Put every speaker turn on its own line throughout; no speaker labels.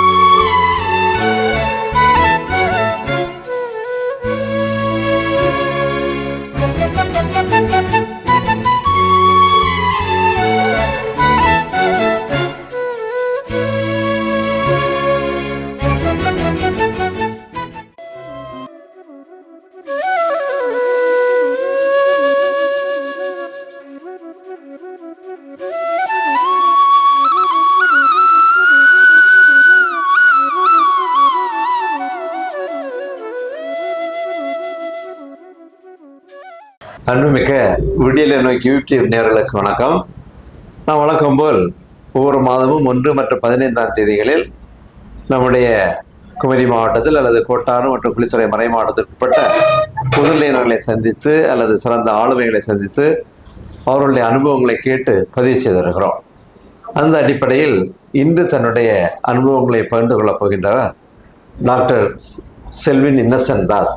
thank you அன்புமிக்க விடியலை நோக்கி யூடியூப் நேர்களுக்கு வணக்கம். நான் வழக்கம் போல் ஒவ்வொரு மாதமும் ஒன்று மற்றும் பதினைந்தாம் தேதிகளில் நம்முடைய குமரி மாவட்டத்தில் அல்லது கோட்டாறு மற்றும் குளித்துறை மறை மாவட்டத்திற்கு உட்பட்ட சந்தித்து அல்லது சிறந்த ஆளுமைகளை சந்தித்து அவர்களுடைய அனுபவங்களை கேட்டு பதிவு செய்து வருகிறோம். அந்த அடிப்படையில் இன்று தன்னுடைய அனுபவங்களை பகிர்ந்து கொள்ளப் போகின்றவர் டாக்டர் செல்வின் இன்னசென்ட் தாஸ்.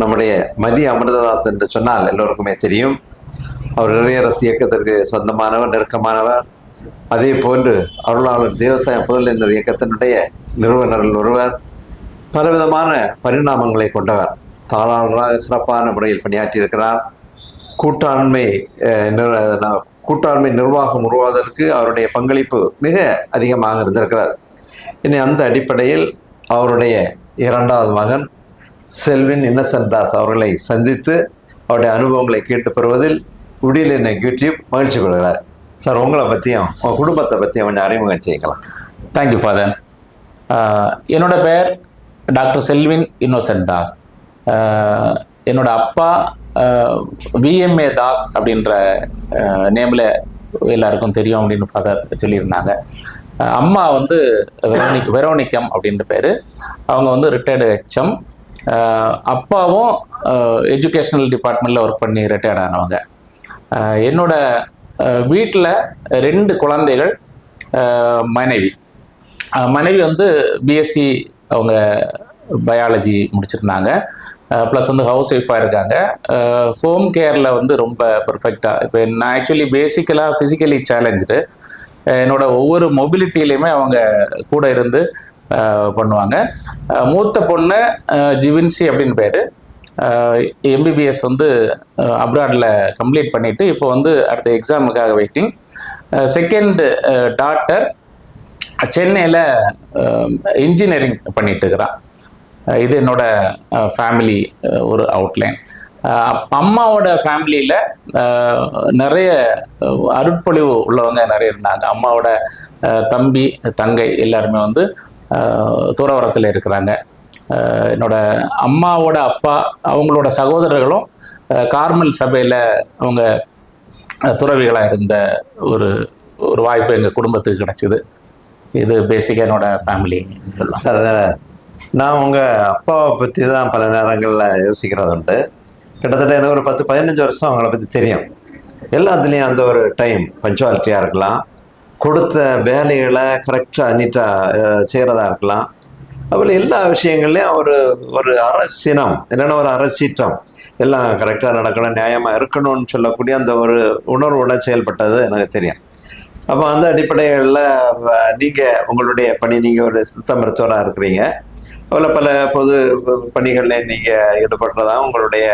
நம்முடைய மதி அமிர்ததாஸ் என்று சொன்னால் எல்லோருக்குமே தெரியும். அவர் இளையரசு இயக்கத்திற்கு சொந்தமானவர் நெருக்கமானவர். அதே போன்று அருளாளர் தேவசாய புதலினர் இயக்கத்தினுடைய நிறுவனர்கள் ஒருவர். பலவிதமான பரிணாமங்களை கொண்டவர். தாளாளராக சிறப்பான முறையில் பணியாற்றியிருக்கிறார். கூட்டாண்மை கூட்டாண்மை நிர்வாகம் உருவாவதற்கு அவருடைய பங்களிப்பு மிக அதிகமாக இருந்திருக்கிறார். இனி அந்த அடிப்படையில் அவருடைய இரண்டாவது மகன் செல்வின் இன்னசென்ட் தாஸ் அவர்களை சந்தித்து அவருடைய அனுபவங்களை கேட்டு பெறுவதில் உடியில் என்னை யூடியூப் மகிழ்ச்சி கொள்கிறார். சார் உங்களை பற்றியும் உங்கள் குடும்பத்தை பற்றியும் கொஞ்சம் அறிமுகம் செய்யலாம்.
தேங்க்யூ ஃபாதர் என்னோட பெயர் டாக்டர் செல்வின் இன்னோசென்ட் தாஸ். என்னோட அப்பா விஎம்ஏ தாஸ் அப்படின்ற நேமில் எல்லாருக்கும் தெரியும் அப்படின்னு ஃபாதர் சொல்லியிருந்தாங்க. அம்மா வந்து வெரோனிக் வெரோனிக்கம் அப்படின்ற பேர். அவங்க வந்து ரிட்டையர்டு ஹெச்எம் அப்பாவும் எஜுகேஷ்னல் டிபார்ட்மெண்ட்டில் ஒர்க் பண்ணி ரிட்டையர்ட் ஆனவங்க. என்னோட வீட்டில் ரெண்டு குழந்தைகள் மனைவி. மனைவி வந்து பிஎஸ்சி அவங்க பயாலஜி முடிச்சிருந்தாங்க. ப்ளஸ் வந்து ஹவுஸ் ஒய்ஃபாக இருக்காங்க. ஹோம் கேரில் வந்து ரொம்ப பர்ஃபெக்டாக இப்போ நான் ஆக்சுவலி பேசிக்கலாக ஃபிசிக்கலி சேலஞ்சு என்னோட ஒவ்வொரு மொபிலிட்டிலையுமே அவங்க கூட இருந்து பண்ணுவாங்க. மூத்த பொண்ணு ஜிவின்சி அப்படின்னு பேர். எம்பிபிஎஸ் வந்து அப்ராடில் கம்ப்ளீட் பண்ணிவிட்டு இப்போ வந்து அடுத்த எக்ஸாமுக்காக வெயிட்டிங் செகண்ட் டாட்டர் சென்னையில் இன்ஜினியரிங் பண்ணிகிட்டு இருக்கிறான் இது என்னோட ஃபேமிலி ஒரு அவுட்லைன் அம்மாவோட ஃபேமிலியில் நிறைய அருட்பொழிவு உள்ளவங்க நிறைய இருந்தாங்க. அம்மாவோட தம்பி தங்கை எல்லாருமே வந்து துறவரத்தில் இருக்கிறாங்க. என்னோட அம்மாவோட அப்பா அவங்களோட சகோதரர்களும் கார்மல் சபையில் அவங்க துறவிகளாக இருந்த ஒரு ஒரு வாய்ப்பு எங்கள் குடும்பத்துக்கு கிடைச்சிது. இது பேசிக்காக என்னோட ஃபேமிலி
சார் நான் உங்கள் அப்பாவை பற்றி தான் பல நேரங்களில் யோசிக்கிறது உண்டு கிட்டத்தட்ட எனக்கு ஒரு பத்து பதினஞ்சு வருஷம் அவங்கள பற்றி தெரியும். எல்லாத்துலேயும் அந்த ஒரு டைம் பஞ்சுவாலிட்டியாக இருக்கலாம். கொடுத்த வேலைகளை கரெக்டாக நீட்டாக செய்கிறதா இருக்கலாம். அப்புறம் எல்லா விஷயங்கள்லையும் ஒரு ஒரு அரசினம் இல்லைன்னா ஒரு அரசீட்டம். எல்லாம் கரெக்டாக நடக்கணும் நியாயமாக இருக்கணும்னு சொல்லக்கூடிய அந்த ஒரு உணர்வோட செயல்பட்டது எனக்கு தெரியும். அப்போ அந்த அடிப்படைகளில் நீங்கள் உங்களுடைய பணி நீங்கள் ஒரு சித்த மருத்துவராக இருக்கிறீங்க. அதில் பல பொது பணிகளில் நீங்கள் ஈடுபடுறதா உங்களுடைய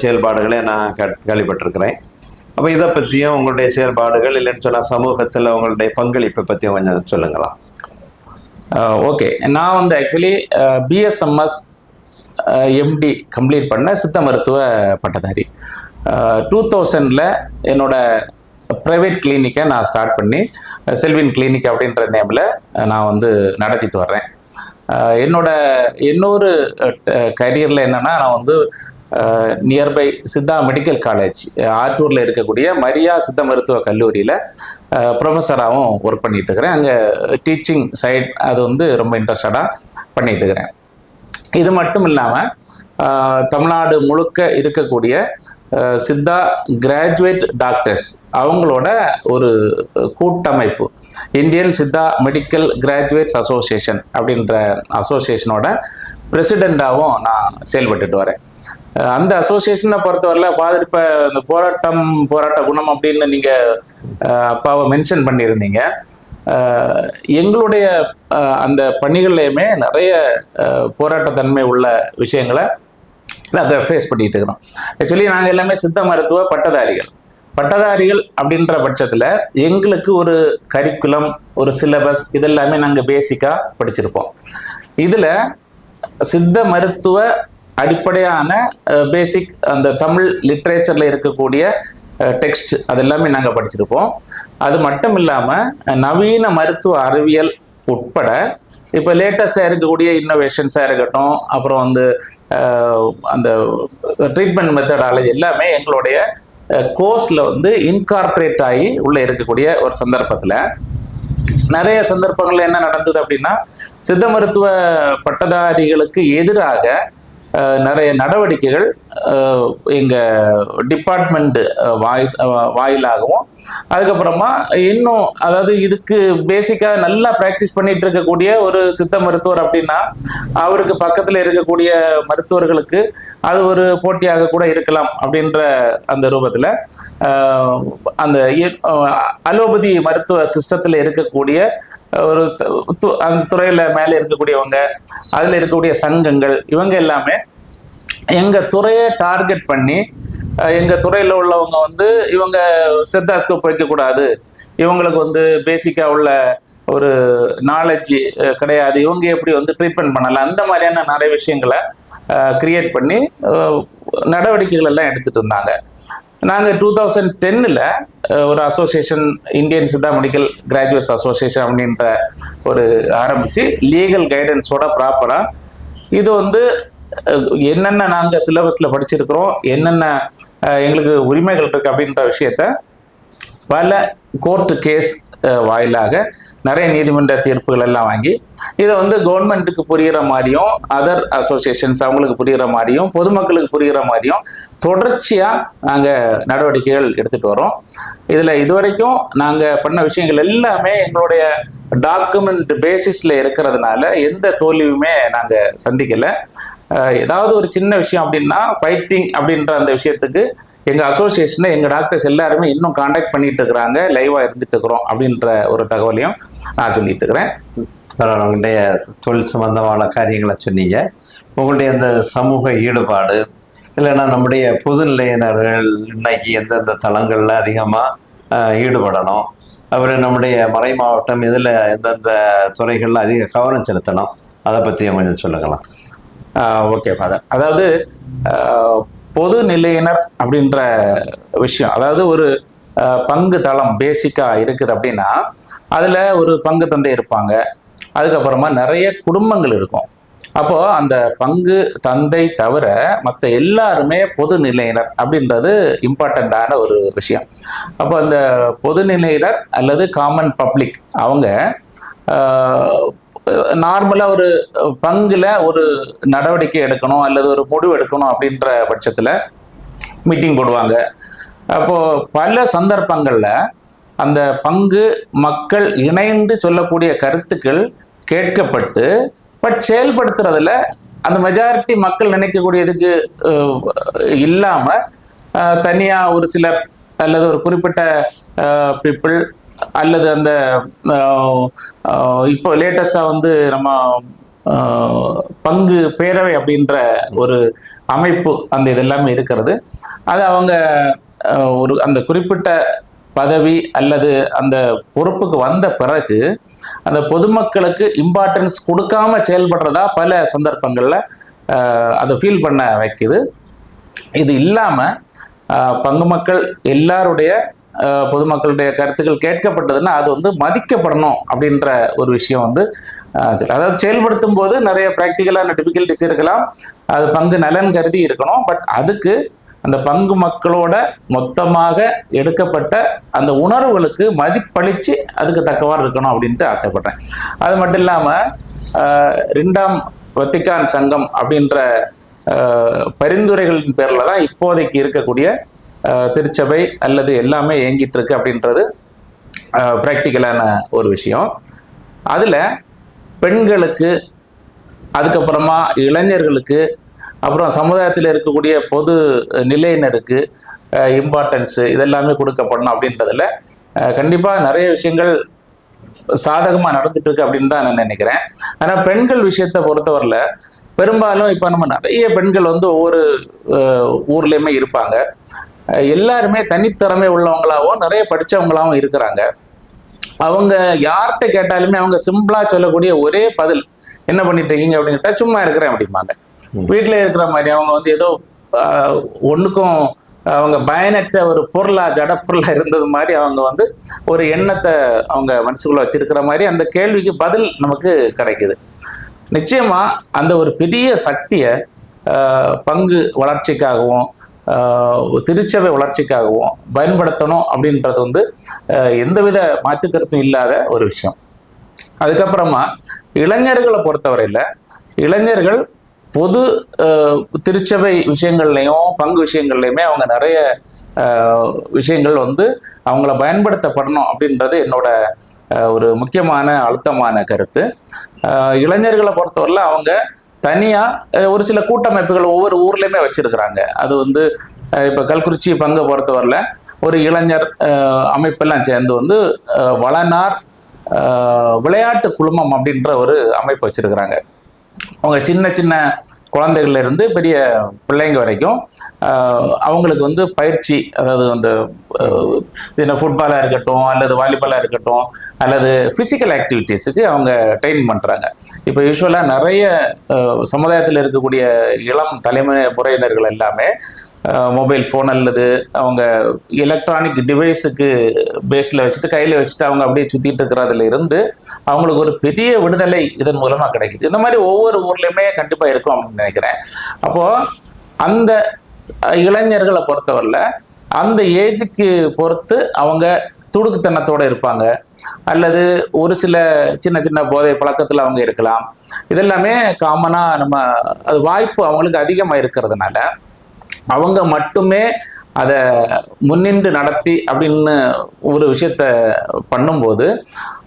செயல்பாடுகளை நான் க கேள்விப்பட்டிருக்கிறேன் அப்போ இதை பற்றியும் உங்களுடைய செயல்பாடுகள் இல்லைன்னு சொன்னால் சமூகத்தில் உங்களுடைய பங்களிப்பை பற்றியும் கொஞ்சம் சொல்லுங்களா?
ஓகே. நான் வந்து ஆக்சுவலி பிஎஸ்எம்எஸ் எம்டி கம்ப்ளீட் பண்ண சித்த மருத்துவ பட்டதாரி. டூ தௌசண்டில் என்னோட ப்ரைவேட் கிளினிக்கை நான் ஸ்டார்ட் பண்ணி செல்வின் கிளினிக் அப்படின்ற நேமில் நான் வந்து நடத்திட்டு வர்றேன். என்னோட இன்னொரு கரியரில் என்னென்னா நான் வந்து நியர்பை சித்தா மெடிக்கல் காலேஜ் ஆத்தூரில் இருக்கக்கூடிய மரியா சித்த மருத்துவ கல்லூரியில் ப்ரொஃபஸராகவும் ஒர்க் பண்ணிகிட்டு இருக்கிறேன். அங்கே டீச்சிங் சைட் அது வந்து ரொம்ப இன்ட்ரெஸ்டடாக பண்ணிகிட்டு இருக்கிறேன். இது மட்டும் இல்லாமல் தமிழ்நாடு முழுக்க இருக்கக்கூடிய சித்தா கிராஜுவேட் டாக்டர்ஸ் அவங்களோட ஒரு கூட்டமைப்பு Indian Siddha medical graduates association அப்படின்ற அசோசியேஷனோட பிரசிடெண்ட்டாகவும் நான் செயல்பட்டுட்டு வரேன். அந்த அசோசியேஷனை பொறுத்தவரையில் ஃபாதர் இப்போ இந்த போராட்டம் போராட்ட குணம் அப்படின்னு நீங்கள் அப்பாவை மென்ஷன் பண்ணியிருந்தீங்க. எங்களுடைய அந்த பணிகள்லையுமே நிறைய போராட்டத்தன்மை உள்ள விஷயங்களை அதை ஃபேஸ் பண்ணிகிட்டு இருக்கிறோம். ஆக்சுவலி நாங்கள் எல்லாமே சித்த மருத்துவ பட்டதாரிகள். பட்டதாரிகள் அப்படின்ற பட்சத்தில் எங்களுக்கு ஒரு கரிக்குலம் ஒரு சிலபஸ் இதெல்லாமே நாங்கள் பேசிக்காக படிச்சிருப்போம். இதில் சித்த மருத்துவ அடிப்படையான பேசிக் அந்த தமிழ் லிட்ரேச்சரில் இருக்கக்கூடிய டெக்ஸ்ட் அதெல்லாமே நாங்கள் படிச்சிருப்போம். அது மட்டும் இல்லாமல் நவீன மருத்துவ அறிவியல் உட்பட இப்போ லேட்டஸ்டாக இருக்கக்கூடிய இன்னோவேஷன்ஸாக இருக்கட்டும் அப்புறம் வந்து அந்த ட்ரீட்மெண்ட் மெத்தடாலஜி எல்லாமே எங்களுடைய கோர்ஸில் வந்து இன்கார்பரேட் ஆகி உள்ளே இருக்கக்கூடிய ஒரு சந்தர்ப்பத்தில். நிறைய சந்தர்ப்பங்களில் என்ன நடந்தது அப்படின்னா சித்த மருத்துவ பட்டதாரிகளுக்கு எதிராக நிறைய நடவடிக்கைகள் எங்கள் டிபார்ட்மெண்ட் வாய்ஸ் வாயிலாகவும் அதுக்கப்புறமா இன்னும் அதாவது இதுக்கு பேசிக்காக நல்லா ப்ராக்டிஸ் பண்ணிட்டு இருக்கக்கூடிய ஒரு சித்த மருத்துவர் அப்படின்னா அவருக்கு பக்கத்தில் இருக்கக்கூடிய மருத்துவர்களுக்கு அது ஒரு போட்டியாக கூட இருக்கலாம் அப்படின்ற அந்த ரூபத்தில் அந்த இ- அலோபதி மருத்துவ சிஸ்டத்தில் இருக்கக்கூடிய ஒரு து- அந்த துறையில் மேலே இருக்கக்கூடியவங்க அதில் இருக்கக்கூடிய சங்கங்கள் இவங்க எல்லாமே எங்கள் துறையை டார்கெட் பண்ணி எங்கள் துறையில் உள்ளவங்க வந்து இவங்க ஸ்டெத்தாஸ்கோப் வைக்கக்கூடாது இவங்களுக்கு வந்து பேசிக்காக உள்ள ஒரு நாலேஜ் கிடையாது. இவங்க எப்படி வந்து ட்ரீட்மெண்ட் பண்ணலாம்? அந்த மாதிரியான நிறைய விஷயங்களை கிரியேட் பண்ணி நடவடிக்கைகள் எல்லாம் எடுத்துட்டு இருந்தாங்க நாங்கள் டூ தௌசண்ட் டென்னில் ஒரு association Indian Siddha medical graduates association அப்படின்ற ஒரு ஆரம்பித்து லீகல் கைடன்ஸோட ப்ராப்பராக இது வந்து என்னென்ன நாங்கள் சிலபஸில் படிச்சிருக்கிறோம் என்னென்ன எங்களுக்கு உரிமைகள் இருக்குது அப்படின்ற விஷயத்த பல கோர்ட்டு கேஸ் வாயிலாக நிறைய நீதிமன்ற தீர்ப்புகள் எல்லாம் வாங்கி இதை வந்து கவர்மெண்ட்டுக்கு புரிகிற மாதிரியும் அதர் அசோசியேஷன்ஸ் அவங்களுக்கு புரிகிற மாதிரியும் பொதுமக்களுக்கு புரிகிற மாதிரியும் தொடர்ச்சியாக நாங்கள் நடவடிக்கைகள் எடுத்துகிட்டு வரோம். இதில் இதுவரைக்கும் நாங்கள் பண்ண விஷயங்கள் எல்லாமே எங்களுடைய டாக்குமெண்ட் பேசிஸில் இருக்கிறதுனால எந்த தோல்வியுமே நாங்கள் சந்திக்கலை. ஏதாவது ஒரு சின்ன விஷயம் அப்படின்னா ஃபைட்டிங் அப்படின்ற அந்த விஷயத்துக்கு எங்கள் அசோசியேஷனை எங்கள் டாக்டர்ஸ் எல்லாருமே இன்னும் காண்டாக்ட் பண்ணிட்டு இருக்கிறாங்க லைவாக இருந்துட்டு இருக்கிறோம் அப்படின்ற ஒரு தகவலையும் நான் சொல்லிட்டு இருக்கிறேன்.
உங்களுடைய தொழில் சம்பந்தமான காரியங்களை சொன்னீங்க. உங்களுடைய அந்த சமூக ஈடுபாடு இல்லைன்னா நம்முடைய பொதுநிலையினர்கள் இன்னைக்கு எந்தெந்த தளங்களில் அதிகமாக ஈடுபடணும். அப்புறம் நம்முடைய மறை மாவட்டம் இதில் எந்தெந்த துறைகளில் அதிக கவனம் செலுத்தணும். அதை பற்றியும் கொஞ்சம் சொல்லுங்களேன்.
ஓகே ஃபாதர் அதாவது பொது நிலையினர் அப்படின்ற விஷயம். அதாவது ஒரு பங்கு தளம் பேசிக்காக இருக்குது அப்படின்னா அதில் ஒரு பங்கு தந்தை இருப்பாங்க. அதுக்கப்புறமா நிறைய குடும்பங்கள் இருக்கும். அப்போது அந்த பங்கு தந்தை தவிர மற்ற எல்லாருமே பொது நிலையினர் அப்படின்றது இம்பார்ட்டண்ட்டான ஒரு விஷயம். அப்போ அந்த பொது நிலையினர் அல்லது காமன் பப்ளிக் அவங்க நார்மலாக ஒரு பங்குல ஒரு நடவடிக்கை எடுக்கணும் அல்லது ஒரு முடிவு எடுக்கணும் அப்படின்ற பட்சத்தில் மீட்டிங் போடுவாங்க. அப்போ பல சந்தர்ப்பங்கள்ல அந்த பங்கு மக்கள் இணைந்து சொல்லக்கூடிய கருத்துக்கள் கேட்கப்பட்டு பட் செயல்படுத்துறதுல அந்த மெஜாரிட்டி மக்கள் நினைக்கக்கூடியதுக்கு இல்லாமல் இல்லாம தனியா ஒரு சிலர் அல்லது ஒரு குறிப்பிட்ட பீப்புள் அல்லது அந்த இப்போ லேட்டஸ்டா வந்து நம்ம பங்கு பேரவை அப்படின்ற ஒரு அமைப்பு அந்த இதெல்லாமே இருக்கிறது. அது அவங்க ஒரு அந்த குறிப்பிட்ட பதவி அல்லது அந்த பொறுப்புக்கு வந்த பிறகு அந்த பொதுமக்களுக்கு இம்பார்ட்டன்ஸ் கொடுக்காம செயல்படுறதா பல சந்தர்ப்பங்களில் அதை ஃபீல் பண்ண வைக்குது. இது இல்லாமல் பங்கு மக்கள் எல்லாருடைய பொதுமக்களுடைய கருத்துக்கள் கேட்கப்பட்டதுன்னா அது வந்து மதிக்கப்படணும் அப்படின்ற ஒரு விஷயம் வந்து அதாவது செயல்படுத்தும் போது நிறைய ப்ராக்டிக்கலான டிஃபிகல்ட்டிஸ் இருக்கலாம். அது பங்கு நலன் கருதி இருக்கணும். பட் அதுக்கு அந்த பங்கு மக்களோட மொத்தமாக எடுக்கப்பட்ட அந்த உணர்வுகளுக்கு மதிப்பளித்து அதுக்கு தக்கவாறு இருக்கணும் அப்படின்ட்டு ஆசைப்படுறேன். அது மட்டும் இல்லாமல் ரெண்டாம் வத்திக்கான் சங்கம் அப்படின்ற பரிந்துரைகளின் பேரில் தான் இப்போதைக்கு இருக்கக்கூடிய திருச்சபை அல்லது எல்லாமே இயங்கிட்டு இருக்கு அப்படின்றது ப்ராக்டிக்கலான ஒரு விஷயம். அதில் பெண்களுக்கு அதுக்கப்புறமா இளைஞர்களுக்கு அப்புறம் சமுதாயத்தில் இருக்கக்கூடிய பொது நிலையினருக்கு இம்பார்ட்டன்ஸு இதெல்லாமே கொடுக்கப்படணும் அப்படின்றதுல கண்டிப்பாக நிறைய விஷயங்கள் சாதகமாக நடந்துட்டு இருக்கு அப்படின்னு தான் நான் நினைக்கிறேன். ஆனால் பெண்கள் விஷயத்தை பொறுத்தவரையில பெரும்பாலும் இப்போ நம்ம நிறைய பெண்கள் வந்து ஒவ்வொரு ஊர்லேயுமே இருப்பாங்க. எல்லாருமே தனித்திறமை உள்ளவங்களாவும் நிறைய படிச்சவங்களாவும் இருக்கிறாங்க. அவங்க யார்கிட்ட கேட்டாலுமே அவங்க சிம்பிளா சொல்லக்கூடிய ஒரே பதில் என்ன பண்ணிட்டு இருக்கீங்க அப்படின்னு சும்மா இருக்கிறேன் அப்படிம்பாங்க. வீட்டுல இருக்கிற மாதிரி அவங்க வந்து ஏதோ ஆஹ், ஒண்ணுக்கும் அவங்க பயனற்ற ஒரு பொருளா ஜட பொருளா இருந்தது மாதிரி அவங்க வந்து ஒரு எண்ணத்தை அவங்க மனசுக்குள்ள வச்சிருக்கிற மாதிரி அந்த கேள்விக்கு பதில் நமக்கு கிடைக்குது. நிச்சயமா அந்த ஒரு பெரிய சக்தியை பங்கு வளர்ச்சிக்காகவும் திருச்சபை வளர்ச்சிக்காகவும் பயன்படுத்தணும் அப்படின்றது வந்து எந்தவித மாற்று கருத்தும் இல்லாத ஒரு விஷயம். அதுக்கப்புறமா இளைஞர்களை பொறுத்தவரையில் இளைஞர்கள் பொது திருச்சபை விஷயங்கள்லையும் பங்கு விஷயங்கள்லையுமே அவங்க நிறைய விஷயங்கள் வந்து அவங்கள பயன்படுத்தப்படணும் அப்படின்றது என்னோட ஒரு முக்கியமான அழுத்தமான கருத்து. இளைஞர்களை பொறுத்தவரையில அவங்க தனியா ஒரு சில கூட்டமைப்புகள் ஒவ்வொரு ஊர்லயுமே வச்சிருக்கிறாங்க. அது வந்து இப்போ இப்ப கல்குறிச்சி பங்கை பொறுத்தவரையில ஒரு இளைஞர் அமைப்பெல்லாம் சேர்ந்து வந்து வளனார் விளையாட்டு குழுமம் அப்படின்ற ஒரு அமைப்பு வச்சிருக்கிறாங்க. அவங்க சின்ன சின்ன குழந்தைகள்ல இருந்து பெரிய பிள்ளைங்க வரைக்கும் அவங்களுக்கு வந்து பயிற்சி அதாவது அந்த என்ன ஃபுட்பாலாக இருக்கட்டும் அல்லது வாலிபாலாக இருக்கட்டும் அல்லது ஃபிசிக்கல் ஆக்டிவிட்டீஸுக்கு அவங்க ட்ரெயின் பண்ணுறாங்க இப்போ யூஸ்வலாக நிறைய சமுதாயத்தில் இருக்கக்கூடிய இளம் தலைமுறை முறையினர்கள் எல்லாமே மொபைல் ஃபோன் அல்லது அவங்க எலக்ட்ரானிக் டிவைஸுக்கு பேஸில் வச்சுட்டு கையில் வச்சுட்டு அவங்க அப்படியே சுற்றிட்டு இருக்கிறதுல இருந்து அவங்களுக்கு ஒரு பெரிய விடுதலை இதன் மூலமாக கிடைக்குது. இந்த மாதிரி ஒவ்வொரு ஊர்லேயுமே கண்டிப்பாக இருக்கும் அப்படின்னு நினைக்கிறேன். அப்போது அந்த இளைஞர்களை பொறுத்தவரையில் அந்த ஏஜுக்கு பொறுத்து அவங்க துடுக்குத்தனத்தோடு இருப்பாங்க. அல்லது ஒரு சில சின்ன சின்ன போதை பழக்கத்தில் அவங்க இருக்கலாம். இதெல்லாமே காமனாக நம்ம அது வாய்ப்பு அவங்களுக்கு அதிகமாக இருக்கிறதுனால அவங்க மட்டுமே அதை முன்னின்று நடத்தி அப்படின்னு ஒரு விஷயத்த பண்ணும்போது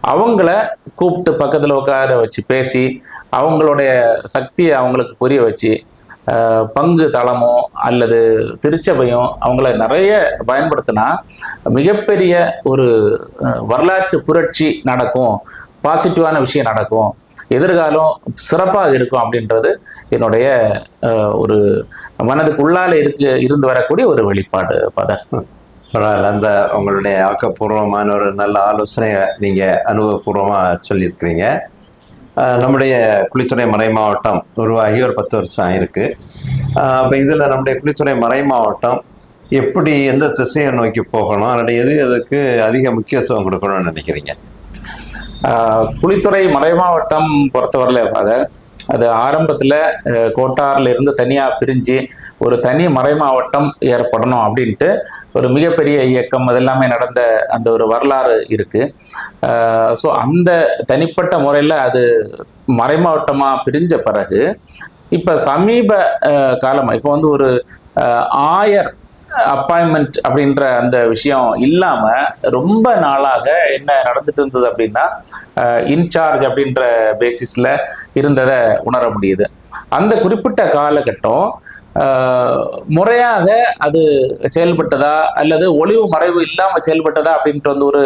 அவங்கள கூப்பிட்டு பக்கத்தில் உட்கார வச்சு பேசி அவங்களுடைய சக்தியை அவங்களுக்கு புரிய வச்சு பங்கு தளமோ அல்லது திருச்சபையும் அவங்கள நிறைய பயன்படுத்தினா மிகப்பெரிய ஒரு வரலாற்று புரட்சி நடக்கும் பாசிட்டிவான விஷயம் நடக்கும். எதிர்காலம் சிறப்பாக இருக்கும் அப்படின்றது என்னுடைய ஒரு மனதுக்குள்ளால இருக்கு இருந்து வரக்கூடிய ஒரு வெளிப்பாடு ஃபாதர்
பரவாயில்ல அந்த உங்களுடைய ஆக்கப்பூர்வமான ஒரு நல்ல ஆலோசனையை நீங்கள் அனுபவபூர்வமாக சொல்லியிருக்கிறீங்க. நம்முடைய குளித்துறை மறை மாவட்டம் உருவாகி ஒரு பத்து வருஷம் ஆயிருக்கு. அப்போ இதில் நம்முடைய குளித்துறை மறை மாவட்டம் எப்படி எந்த திசையை நோக்கி போகணும் அதனுடைய எது எதுக்கு அதிக முக்கியத்துவம் கொடுக்கணும்னு நினைக்கிறீங்க?
குளித்துறை மறைமாவட்டம் பொறுத்தவரையில ஃபாதர் அது ஆரம்பத்தில் கோட்டாரில் இருந்து தனியாக பிரிஞ்சு ஒரு தனி மறைமாவட்டம் ஏற்படணும் அப்படின்ட்டு ஒரு மிகப்பெரிய இயக்கம் அதெல்லாமே நடந்த அந்த ஒரு வரலாறு இருக்குது ஸோ அந்த தனிப்பட்ட முறையில் அது மறைமாவட்டமாக பிரிஞ்ச பிறகு இப்போ சமீப காலமாக இப்போ வந்து ஒரு ஆயர் அப்பாயின்மெண்ட் அப்படின்ற அந்த விஷயம் இல்லாம ரொம்ப நாளாக என்ன நடந்துட்டு இருந்தது அப்படின்னா இன்சார்ஜ் அப்படின்ற பேசிஸ்ல இருந்ததை உணர முடியுது. அந்த குறிப்பிட்ட காலகட்டம் முறையாக அது செயல்பட்டதா அல்லது ஒளிவு மறைவு இல்லாமல் செயல்பட்டதா அப்படின்ட்டு வந்து ஒரு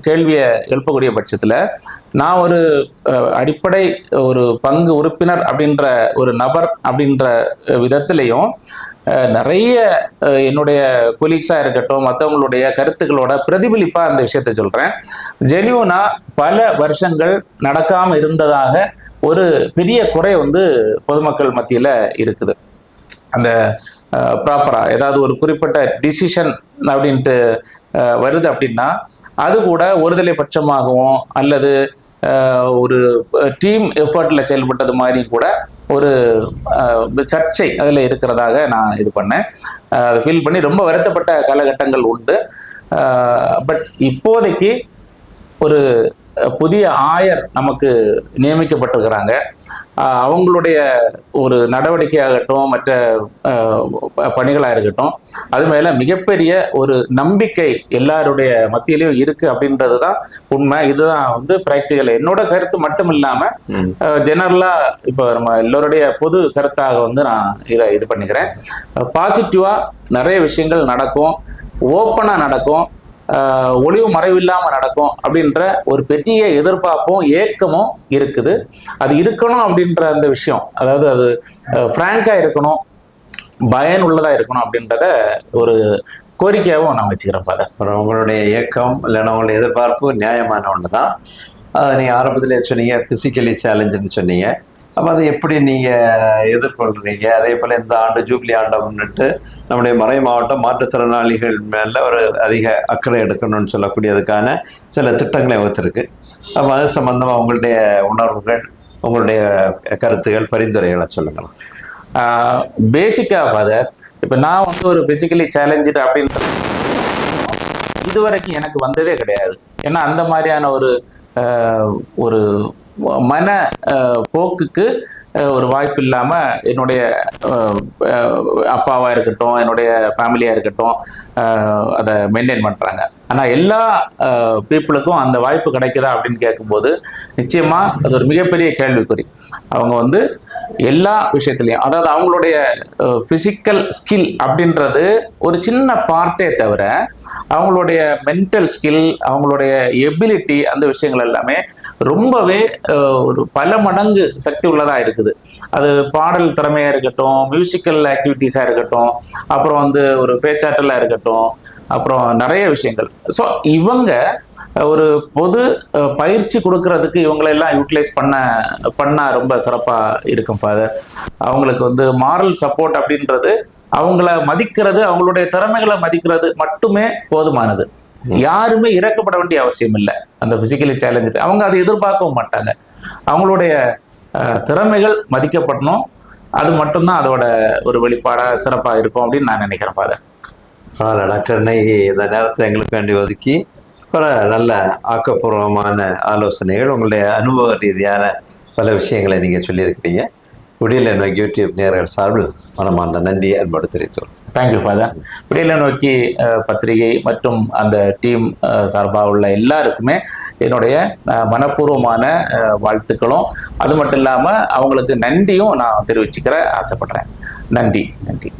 கேள்வியை எழுப்பக்கூடிய பட்சத்தில் நான் ஒரு அடிப்படை ஒரு பங்கு உறுப்பினர் அப்படின்ற ஒரு நபர் அப்படின்ற விதத்திலையும் நிறைய என்னுடைய கொலீக்ஸாக இருக்கட்டும் மற்றவங்களுடைய கருத்துக்களோட பிரதிபலிப்பாக அந்த விஷயத்தை சொல்கிறேன் ஜெனியூனா பல வருஷங்கள் நடக்காமல் இருந்ததாக ஒரு பெரிய குறை வந்து பொதுமக்கள் மத்தியில் இருக்குது. அந்த ப்ராப்பராக ஏதாவது ஒரு குறிப்பிட்ட டிசிஷன் அப்படின்ட்டு வருது அப்படின்னா அது கூட ஒருதலை பட்சமாகவும் அல்லது ஒரு டீம் எஃபர்ட்ல செயல்பட்டது மாதிரி கூட ஒரு சர்ச்சை அதில் இருக்கிறதாக நான் இது பண்ணேன். அதை ஃபீல் பண்ணி ரொம்ப வருத்தப்பட்ட காலகட்டங்கள் உண்டு. பட் இப்போதைக்கு ஒரு புதிய ஆயர் நமக்கு நியமிக்கப்பட்டிருக்கிறாங்க. அவங்களுடைய ஒரு நடவடிக்கையாகட்டும் மற்ற பணிகளாக இருக்கட்டும் அது மேல மிகப்பெரிய ஒரு நம்பிக்கை எல்லாருடைய மத்தியிலையும் இருக்கு அப்படின்றது தான் உண்மை. இதுதான் வந்து ப்ராக்டிக்கல் என்னோட கருத்து மட்டும் இல்லாம
ம்.
ஜெனரலா இப்போ நம்ம எல்லோருடைய பொது கருத்தாக வந்து நான் இதை இது பண்ணிக்கிறேன். பாசிட்டிவா நிறைய விஷயங்கள் நடக்கும். ஓப்பனா நடக்கும். ஒளிவு மறைவில்லாமல் நடக்கும் அப்படின்ற ஒரு பெரிய எதிர்பார்ப்பும் ஏக்கமும் இருக்குது. அது இருக்கணும் அப்படின்ற அந்த விஷயம். அதாவது அது ஃப்ராங்காக இருக்கணும் பயனுள்ளதா இருக்கணும் அப்படின்றத ஒரு கோரிக்கையாகவும் நான் வச்சுக்கிறேன் பாரு
அப்புறம் உங்களுடைய இயக்கம் இல்லைன்னா உங்களுடைய எதிர்பார்ப்பு நியாயமான ஒன்று தான் அதை நீங்கள் ஆரம்பத்திலே சொன்னீங்க ஃபிசிக்கலி சேலஞ்சுன்னு சொன்னீங்க. அப்போ அதை எப்படி நீங்கள் எதிர்கொள்கிறீங்க அதே போல் இந்த ஆண்டு ஜூப்ளி ஆண்டை முன்னிட்டு நம்முடைய மறை மாவட்டம் மாற்றுத்திறனாளிகள் மேலே ஒரு அதிக அக்கறை எடுக்கணும்னு சொல்லக்கூடியதுக்கான சில திட்டங்களை வகுத்திருக்கு. அப்போ அது சம்பந்தமாக உங்களுடைய உணர்வுகள் உங்களுடைய கருத்துகள் பரிந்துரைகளை சொல்லுங்களேன்
பேசிக்காக ஃபாதர் இப்போ நான் வந்து ஒரு ஃபிசிக்கலி சேலஞ்சு அப்படின்ற இதுவரைக்கும் எனக்கு வந்ததே கிடையாது. ஏன்னா அந்த மாதிரியான ஒரு ஒரு மன போக்குக்கு ஒரு வாய்ப்பு இல்லாமல் என்னுடைய அப்பாவாக அப்பாவா இருக்கட்டும் என்னுடைய ஃபேமிலியாக இருக்கட்டும் அதை மெயின்டைன் பண்ணுறாங்க ஆனால் எல்லா பீப்புளுக்கும் அந்த வாய்ப்பு கிடைக்குதா அப்படின்னு கேட்கும்போது நிச்சயமாக அது ஒரு மிகப்பெரிய கேள்விக்குறி. அவங்க வந்து எல்லா விஷயத்துலையும் அதாவது அவங்களுடைய ஃபிசிக்கல் ஸ்கில் அப்படின்றது ஒரு சின்ன பார்ட்டே தவிர அவங்களுடைய மென்டல் ஸ்கில் அவங்களுடைய எபிலிட்டி அந்த விஷயங்கள் எல்லாமே ரொம்பவே ஒரு பல மடங்கு சக்தி உள்ளதா இருக்குது. அது பாடல் திறமையா இருக்கட்டும் மியூசிக்கல் ஆக்டிவிட்டீஸா இருக்கட்டும் அப்புறம் வந்து ஒரு பேச்சாற்றலா இருக்கட்டும் அப்புறம் நிறைய விஷயங்கள். ஸோ இவங்க ஒரு பொது பயிற்சி கொடுக்கறதுக்கு இவங்களெல்லாம் யூட்டிலைஸ் பண்ண பண்ணா ரொம்ப சிறப்பாக இருக்கும் ஃபாதர் அவங்களுக்கு வந்து மாரல் சப்போர்ட் அப்படின்றது அவங்கள மதிக்கிறது அவங்களுடைய திறமைகளை மதிக்கிறது மட்டுமே போதுமானது. யாருமே இறக்கப்பட வேண்டிய அவசியம் இல்லை. அந்த பிசிக்கலி சேலஞ்சு அவங்க அதை எதிர்பார்க்கவும் மாட்டாங்க. அவங்களுடைய திறமைகள் மதிக்கப்படணும். அது மட்டும்தான் அதோட ஒரு வெளிப்பாடாக சிறப்பாக இருக்கும் அப்படின்னு நான் நினைக்கிறேன் ஃபாதர்
பரவாயில்ல டாக்டர் இன்னைக்கு இந்த நேரத்தை எங்களுக்கு வேண்டி ஒதுக்கி பல நல்ல ஆக்கப்பூர்வமான ஆலோசனைகள் உங்களுடைய அனுபவ ரீதியான பல விஷயங்களை நீங்கள் சொல்லியிருக்கிறீங்க. விடியல் நோக்கி யூடியூப் நேர்கள் சார்பில் மனமார்ந்த நன்றி அன்போடு தெரிவித்தோம்
தேங்க்யூ ஃபாதர் விடியலை நோக்கி பத்திரிகை மற்றும் அந்த டீம் சார்பாக உள்ள எல்லாருக்குமே என்னுடைய மனப்பூர்வமான வாழ்த்துக்களும். அது மட்டும் இல்லாமல் அவங்களுக்கு நன்றியும் நான் தெரிவிச்சுக்கிற ஆசைப்படுறேன். நன்றி நன்றி.